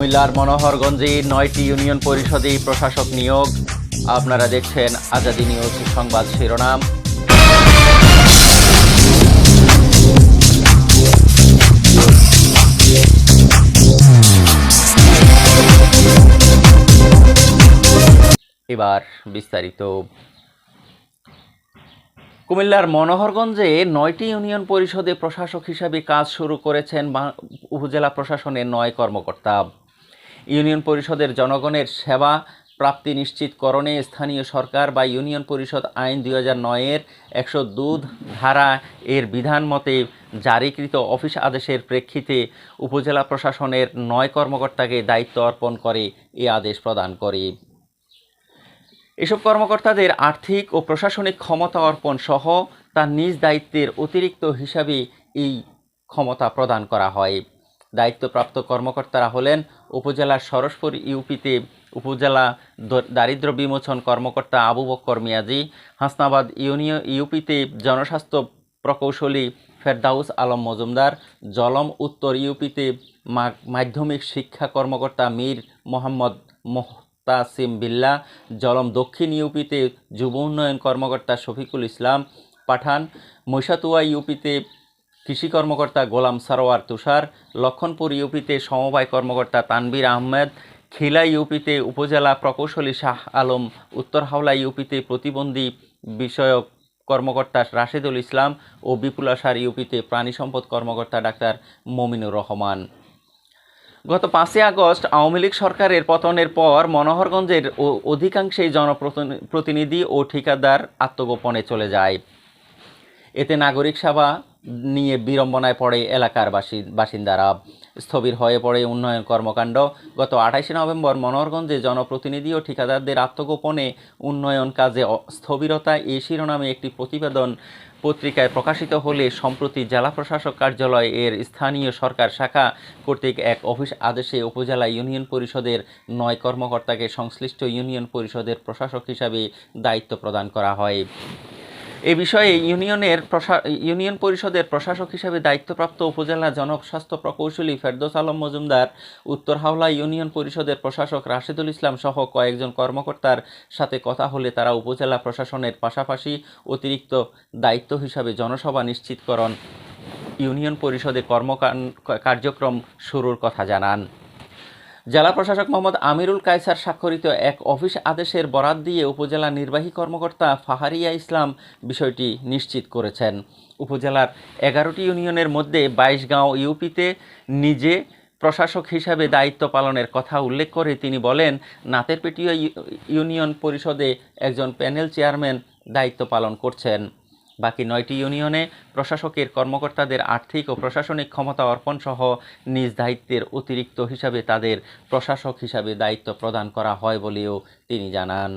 কুমিল্লার মনোহরগঞ্জে নয়টি ইউনিয়ন পরিষদে প্রশাসক নিয়োগ। আপনারা দেখছেন আজাদি নিউজ সংবাদ শিরোনাম। এবার বিস্তারিত। কুমিল্লার মনোহরগঞ্জে নয়টি ইউনিয়ন পরিষদে প্রশাসক হিসাবে কাজ শুরু করেছেন উপজেলা প্রশাসনের নয় কর্মকর্তা। ইউনিয়ন পরিষদের জনগণের সেবা প্রাপ্তি নিশ্চিতকরণে স্থানীয় সরকার বা ইউনিয়ন পরিষদ আইন দুই হাজার নয়ের একশো দুধ ধারা এর বিধান মতে জারিকৃত অফিস আদেশের প্রেক্ষিতে উপজেলা প্রশাসনের নয় কর্মকর্তাকে দায়িত্ব অর্পণ করে এ আদেশ প্রদান করে। এসব কর্মকর্তাদের আর্থিক ও প্রশাসনিক ক্ষমতা অর্পণ সহ তার নিজ দায়িত্বের অতিরিক্ত হিসাবে এই ক্ষমতা প্রদান করা হয়। দায়িত্বপ্রাপ্ত কর্মকর্তারা হলেন উপজেলার সরসপুর ইউপিতে উপজেলা দারিদ্র বিমোচন কর্মকর্তা আবু বক্কর মিয়াজি, হাসনাবাদ ইউনিয়ন ইউপিতে জনস্বাস্থ্য প্রকৌশলী ফেরদাউস আলম মজুমদার, জলম উত্তর ইউপিতে মাধ্যমিক শিক্ষা কর্মকর্তা মীর মোহাম্মদ মোহতাসিম বিল্লা, জলম দক্ষিণ ইউপিতে যুব উন্নয়ন কর্মকর্তা শফিকুল ইসলাম পাঠান মৈশাতুয়া ইউপিতে কৃষি কর্মকর্তা গোলাম সারোয়ার তুষার, লক্ষণপুর ইউপিতে সমবায় কর্মকর্তা তানবীর আহমেদ, খিলা ইউপিতে উপজেলা প্রকৌশলী শাহ আলম, উত্তর হাওলা ইউপিতে প্রতিবন্ধী বিষয়ক কর্মকর্তা রাশেদুল ইসলাম ও বিপুলাসার ইউপিতে প্রাণী সম্পদ কর্মকর্তা ডাক্তার মমিনুর রহমান। গত পাঁচই আগস্ট আওয়ামী লীগ সরকারের পতনের পর মনোহরগঞ্জের অধিকাংশই জনপ্রতিনিধি ও ঠিকাদার আত্মগোপনে চলে যায়। এতে নাগরিক সেবা নিয়ে বিড়ম্বনায় পড়ে এলাকার বাসি- বাসিন্দারা। স্থবির হয়ে পড়ে উন্নয়ন কর্মকাণ্ড। গত আঠাশে নভেম্বর মনোহরগঞ্জে জনপ্রতিনিধি ও ঠিকাদারদের আত্মগোপনে উন্নয়ন কাজে স্থবিরতা এই শিরোনামে একটি প্রতিবেদন পত্রিকায় প্রকাশিত হলে সম্প্রতি জেলা প্রশাসক কার্যালয় এর স্থানীয় সরকার শাখা কর্তৃক এক অফিস আদেশে উপজেলা ইউনিয়ন পরিষদের নয় কর্মকর্তাকে সংশ্লিষ্ট ইউনিয়ন পরিষদের প্রশাসক হিসাবে দায়িত্ব প্রদান করা হয়। এ বিষয়ে ইউনিয়নের ইউনিয়ন পরিষদের প্রশাসক হিসেবে দায়িত্বপ্রাপ্ত উপজেলা জনস্বাস্থ্য প্রকৌশলী ফেরদৌস আলম মজুমদার, উত্তর হাওলা ইউনিয়ন পরিষদের প্রশাসক রাশেদুল ইসলাম সহ কয়েকজন কর্মকর্তার সাথে কথা হলে তারা উপজেলা প্রশাসনের পাশাপাশি অতিরিক্ত দায়িত্ব হিসাবে জনসভা নিশ্চিতকরণ, ইউনিয়ন পরিষদে কর্মকান কার্যক্রম শুরুর কথা জানান। জেলা প্রশাসক মোহাম্মদ আমিরুল কায়সার স্বাক্ষরিত এক অফিস আদেশের বরাত দিয়ে উপজেলা নির্বাহী কর্মকর্তা ফাহারিয়া ইসলাম বিষয়টি নিশ্চিত করেছেন। উপজেলার এগারোটি ইউনিয়নের মধ্যে বাইশগাঁও ইউপিতে নিজে প্রশাসক হিসাবে দায়িত্ব পালনের কথা উল্লেখ করে তিনি বলেন, নাতেরপেটিয়া ইউ- ইউনিয়ন পরিষদে একজন প্যানেল চেয়ারম্যান দায়িত্ব পালন করছেন। বাকি নয়টি ইউনিয়নে প্রশাসকের কর্মকর্তাদের আর্থিক ও প্রশাসনিক ক্ষমতা অর্পণ সহ নিজ দায়িত্বের অতিরিক্ত হিসাবে তাদের প্রশাসক হিসাবে দায়িত্ব প্রদান করা হয় বলেও তিনি জানান।